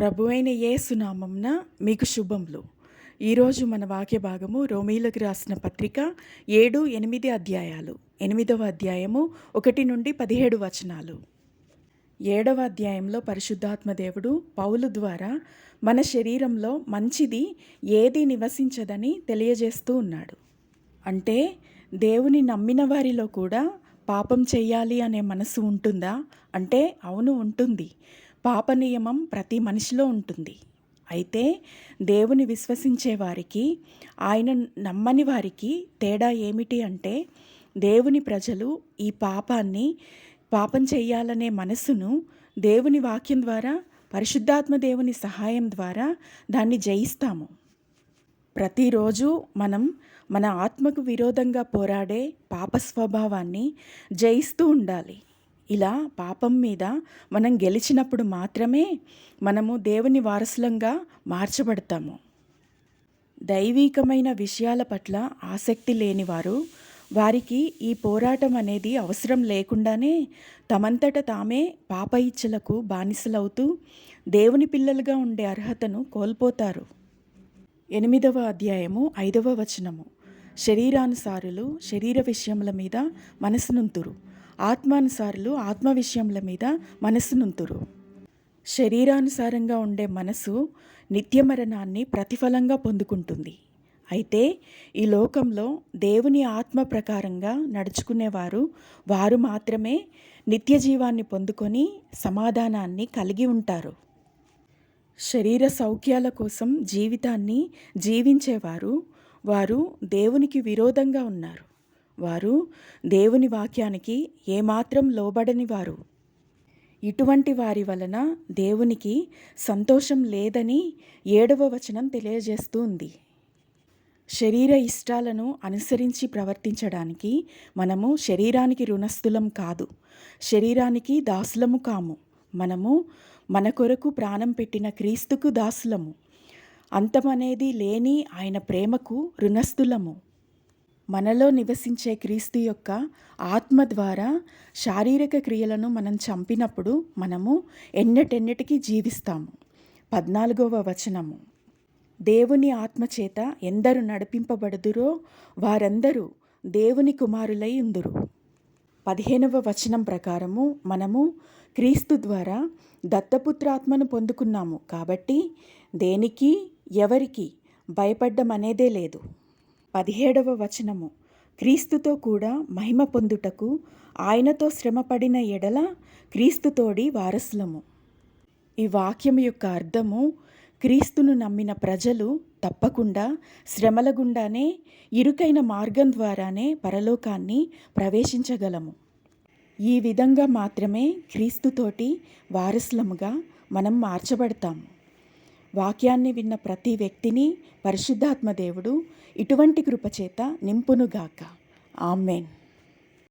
ప్రభువైన ఏ యేసునామంన మీకు శుభములు. ఈరోజు మన వాక్య భాగము రోమీలకు రాసిన పత్రిక ఏడు ఎనిమిది అధ్యాయాలు. ఎనిమిదవ అధ్యాయము ఒకటి నుండి పదిహేడు వచనాలు. ఏడవ అధ్యాయంలో పరిశుద్ధాత్మ దేవుడు పౌలు ద్వారా మన శరీరంలో మంచిది ఏది నివసించదని తెలియజేస్తూ ఉన్నాడు. అంటే దేవుని నమ్మిన వారిలో కూడా పాపం చెయ్యాలి అనే మనసు ఉంటుందా? అంటే అవును ఉంటుంది. పాప నియమం ప్రతి మనిషిలో ఉంటుంది. అయితే దేవుని విశ్వసించే వారికి ఆయన నమ్మని వారికి తేడా ఏమిటి అంటే దేవుని ప్రజలు ఈ పాపాన్ని పాపం చేయాలనే మనసును దేవుని వాక్యం ద్వారా పరిశుద్ధాత్మ దేవుని సహాయం ద్వారా దాన్ని జయిస్తాము. ప్రతిరోజు మనం మన ఆత్మకు విరోధంగా పోరాడే పాప స్వభావాన్ని జయిస్తూ ఉండాలి. ఇలా పాపం మీద మనం గెలిచినప్పుడు మాత్రమే మనము దేవుని వారసులంగా మార్చబడతాము. దైవీకమైన విషయాల పట్ల ఆసక్తి లేనివారు వారికి ఈ పోరాటం అనేది అవసరం లేకుండానే తమంతట తామే పాప ఇచ్చలకు బానిసలవుతూ దేవుని పిల్లలుగా ఉండే అర్హతను కోల్పోతారు. ఎనిమిదవ అధ్యాయము ఐదవ వచనము. శరీరానుసారులు శరీర విషయముల మీద మనసునుంతురు ఆత్మానుసారులు ఆత్మ విషయముల మీద మనస్సునుంతురు. శరీరానుసారంగా ఉండే మనసు నిత్య మరణాన్ని ప్రతిఫలంగా పొందుకుంటుంది. అయితే ఈ లోకంలో దేవుని ఆత్మ ప్రకారంగా నడుచుకునేవారు వారు మాత్రమే నిత్య జీవాన్ని పొందుకొని సమాధానాన్ని కలిగి ఉంటారు. శరీర సౌఖ్యాల కోసం జీవితాన్ని జీవించేవారు వారు దేవునికి విరోధంగా ఉన్నారు. వారు దేవుని వాక్యానికి ఏమాత్రం లోబడని వారు. ఇటువంటి వారి వలన దేవునికి సంతోషం లేదని ఏడవ వచనం తెలియజేస్తూ ఉంది. శరీర ఇష్టాలను అనుసరించి ప్రవర్తించడానికి మనము శరీరానికి రుణస్థులం కాదు. శరీరానికి దాసులము కాము. మనము మన కొరకు ప్రాణం పెట్టిన క్రీస్తుకు దాసులము. అంతమనేది లేని ఆయన ప్రేమకు రుణస్థులము. మనలో నివసించే క్రీస్తు యొక్క ఆత్మ ద్వారా శారీరక క్రియలను మనం చంపినప్పుడు మనము ఎన్నటెన్నటికీ జీవిస్తాము. పద్నాలుగవ వచనము. దేవుని ఆత్మచేత ఎందరు నడిపింపబడుదురో వారందరూ దేవుని కుమారులై ఉందురు. పదిహేనవ వచనం ప్రకారము మనము క్రీస్తు ద్వారా దత్తపుత్రాత్మను పొందుకున్నాము కాబట్టి దేనికి ఎవరికి భయపడ్డం అనేదే లేదు. పదిహేడవ వచనము. క్రీస్తుతో కూడా మహిమ పొందుటకు ఆయనతో శ్రమపడిన ఎడల క్రీస్తుతోడి వారసులము. ఈ వాక్యం యొక్క అర్థము క్రీస్తును నమ్మిన ప్రజలు తప్పకుండా శ్రమల గుండానే ఇరుకైన మార్గం ద్వారానే పరలోకాన్ని ప్రవేశించగలము. ఈ విధంగా మాత్రమే క్రీస్తుతోటి వారసులముగా మనం మార్చబడతాము. వాక్యాన్ని విన్న ప్రతి వ్యక్తిని పరిశుద్ధాత్మ దేవుడు ఇటువంటి కృపచేత నింపునుగాక. ఆమెన్.